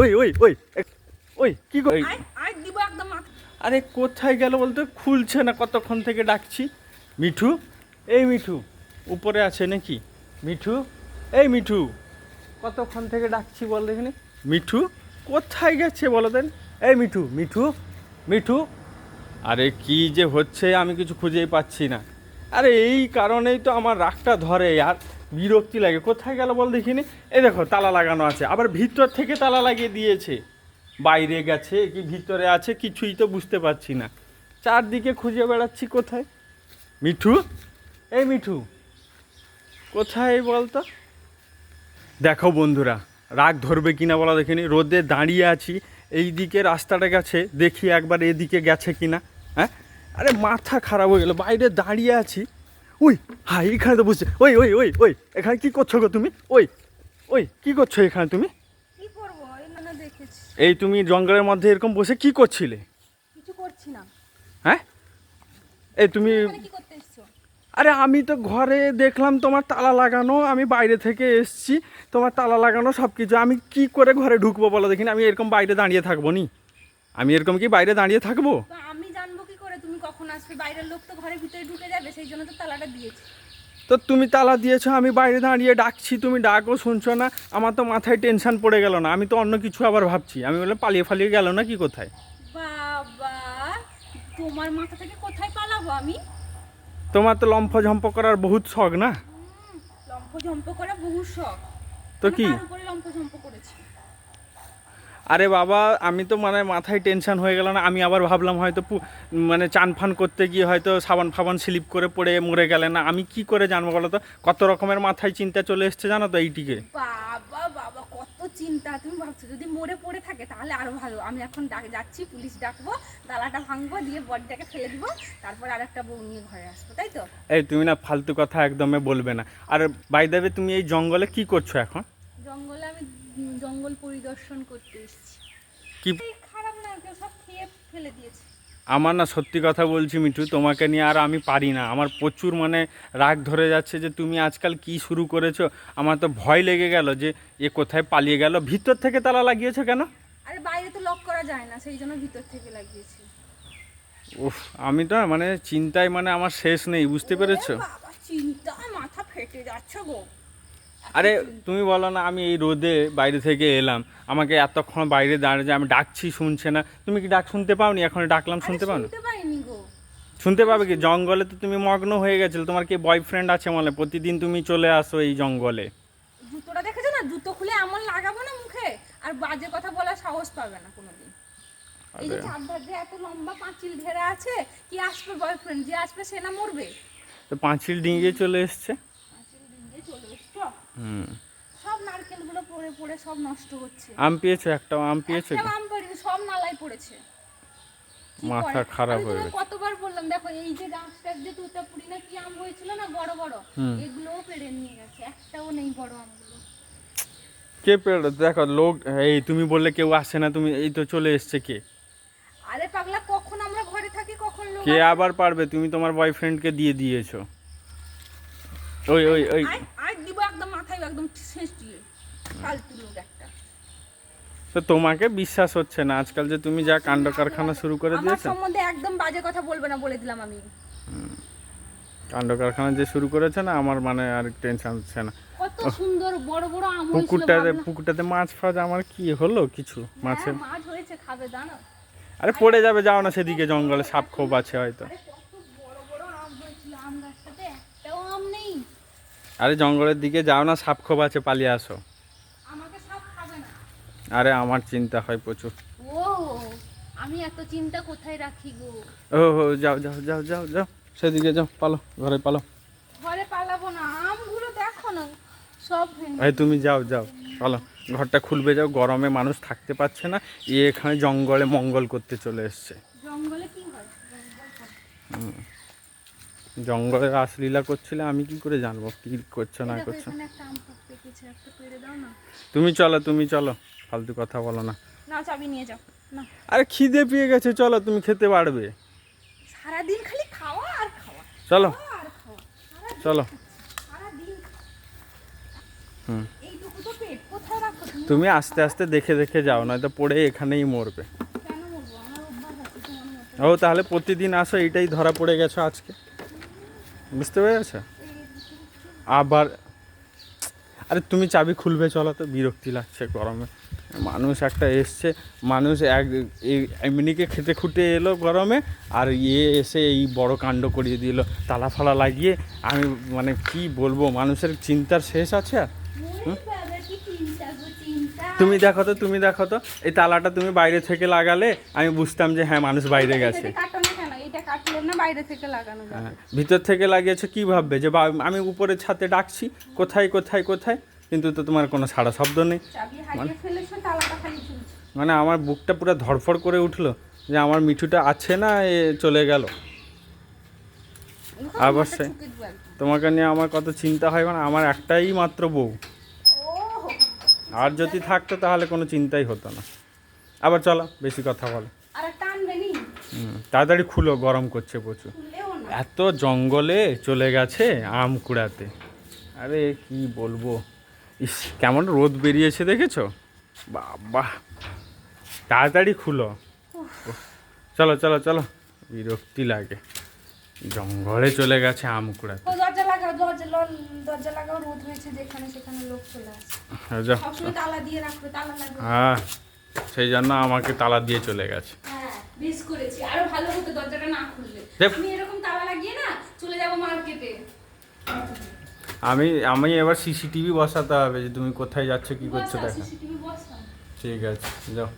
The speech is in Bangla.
ওই ওই ওই ওই কি একদম আরে কোথায় গেল বলতে? খুলছে না কতক্ষণ থেকে ডাকছি। মিঠু এই মিঠু উপরে আছে নাকি? মিঠু এই মিঠু কতক্ষণ থেকে ডাকছি বল দেখিনি? মিঠু কোথায় গেছে বলো দেন? এই মিঠু মিঠু মিঠু। আরে কি যে হচ্ছে আমি কিছু খুঁজেই পাচ্ছি না। আরে এই কারণেই তো আমার রাগটা ধরে আর বিরক্তি লাগে। কোথায় গেল বল দেখিনি? এই দেখো, তালা লাগানো আছে। আবার ভিতর থেকে তালা লাগিয়ে দিয়েছে। বাইরে গেছে কি ভিতরে আছে কিছুই তো বুঝতে পারছি না। চারদিকে খুঁজে বেড়াচ্ছি কোথায়? মিঠু? এই মিঠু, কোথায় বলতো? দেখো বন্ধুরা, রাগ ধরবে কিনা বলা দেখিনি। রোদে দাঁড়িয়ে আছি এই দিকে রাস্তাটা গেছে, দেখি একবার এদিকে গেছে কিনা। হ্যাঁ? আরে মাথা খারাপ হয়ে গেলো, বাইরে দাঁড়িয়ে আছি। ওই হ্যাঁ এখানে তো বুঝছে। ওই ওই ওই ওই এখানে কি করছ গো তুমি? ওই ওই কি করছ এখানে তুমি? এই মানে এই তুমি জঙ্গলের মধ্যে এরকম বসে কি করছিলে? কিছু করছি না। হ্যাঁ? এই তুমি আরে আমি তো ঘরে দেখলাম তোমার তালা লাগানো আমি বাইরে থেকে এসছি তোমার তালা লাগানো সব কিছু আমি কি করে ঘরে ঢুকবো বলো দেখিনি আমি এরকম বাইরে দাঁড়িয়ে থাকব নি? আমি এরকম কি বাইরে দাঁড়িয়ে থাকব তো আমি জানব কি করে তুমি কখন আসবে বাইরের লোক তো ঘরের ভিতরে ঢুকে যাবে সেই জন্য তো তালাটা দিয়েছি। তো তুমি তালা দিয়েছ আমি বাইরে দাঁড়িয়ে ডাকছি তুমি ডাকও শুনছো না? আমার তো মাথায় টেনশন পড়ে গেল না আমি তো অন্য কিছু আবার ভাবছি। আমি বললাম পালিয়ে ফালিয়ে গেল না কি কোথায়? বাবা তোমার মাথা থেকে কোথায় পালাবো আমি? তোমার তো লম্ফ ঝম্প করার বহুত শখ না? লম্ফ ঝম্প করা বহু শখ। তো কি? উপরে লম্ফ ঝম্প করেছি? আরে বাবা আমি তো মানে মাথায় টেনশন হয়ে গেল না আমি আবার ভাবলাম হয়তো মানে চান ফান করতে গিয়ে হয়তো সাবান ফাবান স্লিপ করে পড়ে মরে গেলে না আমি কি করে জানব বলো তো? কত রকমের মাথায় চিন্তা চলে এসছে জানো তো এইটিকে? বাবা বাবা কত চিন্তা তুমি ভাবছ যদি মরে পড়ে থাকে তাহলে আরও ভালো। আমি এখন ডাক- যাচ্ছি পুলিশ ডাকবো তালাটা ভাঙবো দিয়ে বডিটাকে ফেলে দিব তারপর আর একটা বউ নিয়ে ঘরে আসব তাই তো? এই তুমি না ফালতু কথা একদমই বলবে না। আর বাই দেবে তুমি এই জঙ্গলে কি করছ এখন? জঙ্গল পরিদর্শন করতে এসেছি। কি খারাপ না কেউ সব খেয়ে ফেলে দিয়েছে। আমার না সত্যি কথা বলছি মিঠু তোমাকে নিয়ে আর আমি পারি না। আমার প্রচুর মানে রাগ ধরে যাচ্ছে যে তুমি আজকাল কি শুরু করেছ। আমার তো ভয় লেগে গেল যে এ কোথায় পালিয়ে গেল। ভিতর থেকে তালা লাগিয়েছো কেন? আরে বাইরে তো লক করা যায় না সেই জন্য ভিতর থেকে লাগিয়েছি। উফ আমি তো মানে চিন্তায় মানে আমার শেষ নেই বুঝতে পেরেছ? চিন্তায় মাথা ফেটে যাচ্ছে গো। আরে তুমি বলো না আমি এই রোদে বাইরে থেকে এলাম। আমাকে এতক্ষণ বাইরে দাঁড়িয়ে আমি ডাকছি শুনছে না। তুমি কি ডাক শুনতে পাওনি? এখন ডাকলাম শুনতে পাও না শুনতে পাবে কি? জঙ্গলে তো তুমি মগ্ন হয়ে গেছিলে। তোমার কি বয়ফ্রেন্ড আছে বলে প্রতিদিন তুমি চলে আসো এই জঙ্গলে। জুতোটা দেখেছ না? জুতো খুলে এমন লাগাবো না মুখে আর বাজে কথা বলার সাহস পাবে না কোনোদিন। এই যে আরে। চারধার দিয়ে এত লম্বা পাঁচিল ঘেরা আছে কি আসবে বয়ফ্রেন্ড যে আসবে সে না মরবে? তো পাঁচিল ডিঙিয়ে চলে এসছে। পাঁচিল দিয়ে চলে এসছো। সব নারকেলগুলো পড়ে পড়ে সব নষ্ট হচ্ছে। আম পেয়েছ? একটা আম পেয়েছ একটা আম পাড়িনি সব নালায় পড়েছে। মাথা খারাপ হয়ে গেছে। কতবার বললাম দেখো এই যে গাছটার যে তুতাপুরি না কি আম হয়েছিল না বড় বড় এগুলোও পেড়ে নিয়ে গেছে একটাও নেই বড় আমগুলো। কে পেল দেখো লোক এই তুমি বললে কেউ আসে না তুমি এই তো চলে এসছে কে? আরে পাগলা কখন আমরা ঘরে থাকি কখন লোক কে আবার পারবে? তুমি তোমার বয়ফ্রেন্ডকে দিয়ে দিয়েছ। ওই ওই ওই। একদম ফালতু লোক একটা। তো তোমাকে বিশ্বাস হচ্ছে না আজকাল যে তুমি যা কাণ্ড কারখানা শুরু করে আমার দিয়েছ? সম্বন্ধে একদম বাজে কথা বলবে না বলে দিলাম আমি। কাণ্ড কারখানা যে শুরু করেছে না আমার মানে আর টেনশন হচ্ছে না। কত সুন্দর বড় বড় আম পুকুরটাতে পুকুরটাতে মাছ ফাছ আমার কি হলো কিছু? মাছের হ্যাঁ, মাছ হয়েছে খাবে জানো আরে পড়ে যাবে যাও না সেদিকে জঙ্গলে সাপ খোপ আছে হয়তো আরে কত বড় বড় আম হয়েছিল আম গাছটাতে একটাও আম নেই আরে জঙ্গলের দিকে যাও না সাপ খোপ আছে পালিয়ে আসো। আরে আমার চিন্তা হয় প্রচুর। ও আমি এত চিন্তা কোথায় রাখি গো? ও যাও যাও যাও যাও যাও। সেদিকে যাও পালো ঘরে পালো। ঘরে পালাবো না আমগুলো দেখো না সব এই তুমি যাও যাও পালো। ঘরটা খুলবে যাও গরমে মানুষ থাকতে পারছে না এখানে জঙ্গলে মঙ্গল করতে চলে এসছে। জঙ্গলে কি হয়? জঙ্গল জঙ্গলে রাসলীলা করছিলে আমি কি করে জানব? কি করছ না করছ? তুমি চলো তুমি চলো। ফালতু কথা বলো না। না চাবি নিয়ে যাও না। আরে খিদে পেয়ে গেছে চলো তুমি খেতে পারবে। সারাদিন খালি খাওয়া আর খাওয়া। চলো। চলো। হুম। তুমি? আস্তে আস্তে দেখে দেখে যাও নয়তো পড়ে এখানেই মরবে। ও তাহলে প্রতিদিন আসো এইটাই ধরা পড়ে গেছো আজকে? বুঝতে পেরেছ? আবার, আরে তুমি চাবি খুলবে, চলো তো, বিরক্তি লাগছে গরমে। মানুষ একটা এসছে, মানুষ এক এমনিকে খেতে খুঁটে এলো গরমে, আর ইয়ে এসে এই বড় কাণ্ড করিয়ে দিল, তালা ফালা লাগিয়ে। আমি মানে কি বলব, মানুষের চিন্তার শেষ আছে আর। তুমি দেখো তো, তুমি দেখো তো, এই তালাটা তুমি বাইরে থেকে লাগালে, আমি বুঝতাম যে হ্যাঁ মানুষ বাইরে গেছে। এটা না বাইরে থেকে লাগানো যাবে। হ্যাঁ, ভিতর থেকে লাগিয়েছে কি ভাববে? যে বা- আমি উপরে ছাতে ডাকছি কোথায় কোথায় কোথায়? কিন্তু তো তোমার কোনো সাড়া শব্দ নেই। ঝুলছে। মানে আমার বুকটা পুরো ধরফড় করে উঠল যে আমার মিঠুটা আছে না এ চলে গেল। অবশ্যই। তোমাকে নিয়ে আমার কত চিন্তা হয় মানে আমার একটাই মাত্র বউ। আর যদি থাকতো তাহলে কোনো চিন্তাই হতো না। আবার চলো বেশি কথা বলো। তাড়াতাড়ি খুলো গরম করছে প্রচুর। এত জঙ্গলে চলে গেছে আম কুড়াতে। আরে কি বলব? ইস কেমন রোদ বেরিয়েছে দেখেছ? বাবা। তাড়াতাড়ি খুলো। চলো চলো চলো। বিরক্তি লাগে। জঙ্গলে চলে গেছে আম কুড়াতে। দরজা লাগাও দরজা দরজা লাগাও রোদ হয়েছে যেখানে সেখানে লোক চলে আসে। তালা দিয়ে রাখবে তালা হ্যাঁ সেই জন্য আমাকে তালা দিয়ে চলে গেছে। হ্যাঁ। বেশ করেছি। আরও ভালো হতো দরজাটা না খুললে। আমি এরকম তালা লাগিয়ে না চলে যাব মার্কেটে। আমি আমি এবার সিসিটিভি বসাতে হবে যে তুমি কোথায় যাচ্ছ কি করছ দেখা। ঠিক আছে যাও।